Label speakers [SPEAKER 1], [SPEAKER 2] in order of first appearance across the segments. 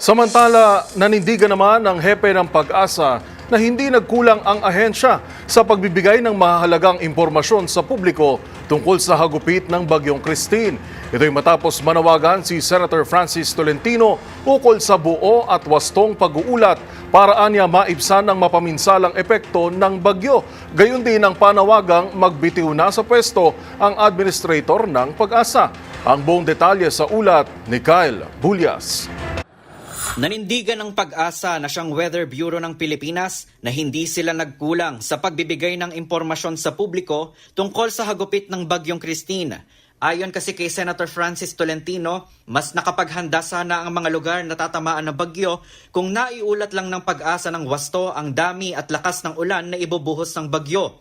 [SPEAKER 1] Samantala, nanindigan naman ang hepe ng pag-asa na hindi nagkulang ang ahensya sa pagbibigay ng mahalagang impormasyon sa publiko tungkol sa hagupit ng Bagyong Christine. Ito'y matapos manawagan si Senator Francis Tolentino ukol sa buo at wastong pag-uulat para anya maibsan ang mapaminsalang epekto ng bagyo. Gayon din ang panawagang magbitiw na sa pwesto ang administrator ng pag-asa. Ang buong detalye sa ulat ni Kyle Bulyas.
[SPEAKER 2] Nanindigan ng pag-asa na siyang Weather Bureau ng Pilipinas na hindi sila nagkulang sa pagbibigay ng impormasyon sa publiko tungkol sa hagupit ng Bagyong Christine. Ayon kasi kay Senator Francis Tolentino, mas nakapaghanda sana ang mga lugar na tatamaan ng bagyo kung naiulat lang ng pag-asa ng wasto ang dami at lakas ng ulan na ibubuhos ng bagyo.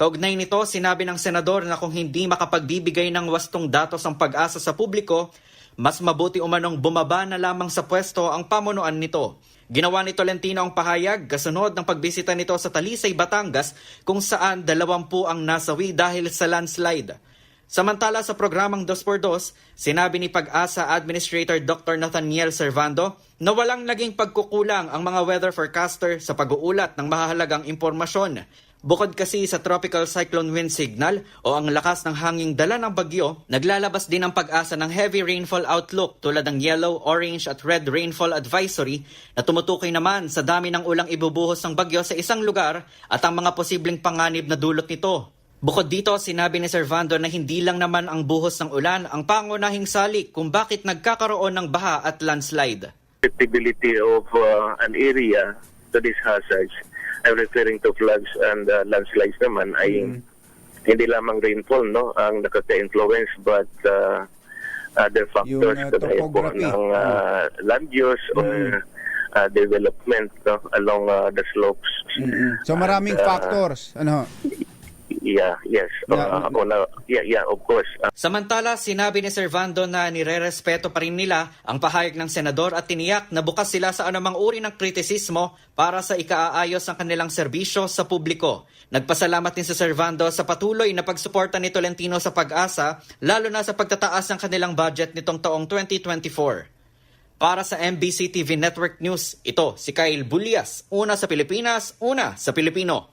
[SPEAKER 2] Kaugnay nito, sinabi ng senador na kung hindi makapagbibigay ng wastong datos ang pag-asa sa publiko, mas mabuti umanong bumaba na lamang sa pwesto ang pamunuan nito. Ginawa ni Tolentino ang pahayag kasunod ng pagbisita nito sa Talisay, Batangas kung saan dalawampu ang nasawi dahil sa landslide. Samantala sa programang 2x2, sinabi ni Pag-asa Administrator Dr. Nathaniel Servando na walang naging pagkukulang ang mga weather forecaster sa pag-uulat ng mahalagang impormasyon. Bukod kasi sa tropical cyclone wind signal o ang lakas ng hanging dala ng bagyo, naglalabas din ang pag-asa ng heavy rainfall outlook tulad ng yellow, orange at red rainfall advisory na tumutukoy naman sa dami ng ulang ibubuhos ng bagyo sa isang lugar at ang mga posibleng panganib na dulot nito. Bukod dito, sinabi ni Servando na hindi lang naman ang buhos ng ulan ang pangunahing salik kung bakit nagkakaroon ng baha at landslide.
[SPEAKER 3] susceptibility of uh, an area to these hazards. I'm referring to floods and uh, landslides naman ay hindi lamang rainfall no ang nakaka-influence but uh, other factors
[SPEAKER 4] Yung, uh,
[SPEAKER 3] kagaya po ng uh, land use or uh, development no, along uh, the slopes.
[SPEAKER 4] Mm-mm. So maraming
[SPEAKER 3] And, uh,
[SPEAKER 4] factors. Ano?
[SPEAKER 3] Yeah, yes. Uh,
[SPEAKER 4] Yeah.
[SPEAKER 3] una- yeah, yeah, of course. Uh,
[SPEAKER 2] Samantala, sinabi ni Servando na nirerespeto pa rin nila ang pahayag ng senador at tiniyak na bukas sila sa anumang uri ng kritisismo para sa ikaaayos ng kanilang serbisyo sa publiko. Nagpasalamat din si Servando sa patuloy na pagsuporta ni Tolentino sa pag-asa, lalo na sa pagtataas ng kanilang budget nitong taong 2024. Para sa MBC TV Network News, ito si Kyle Bulias, una sa Pilipinas, una sa Pilipino.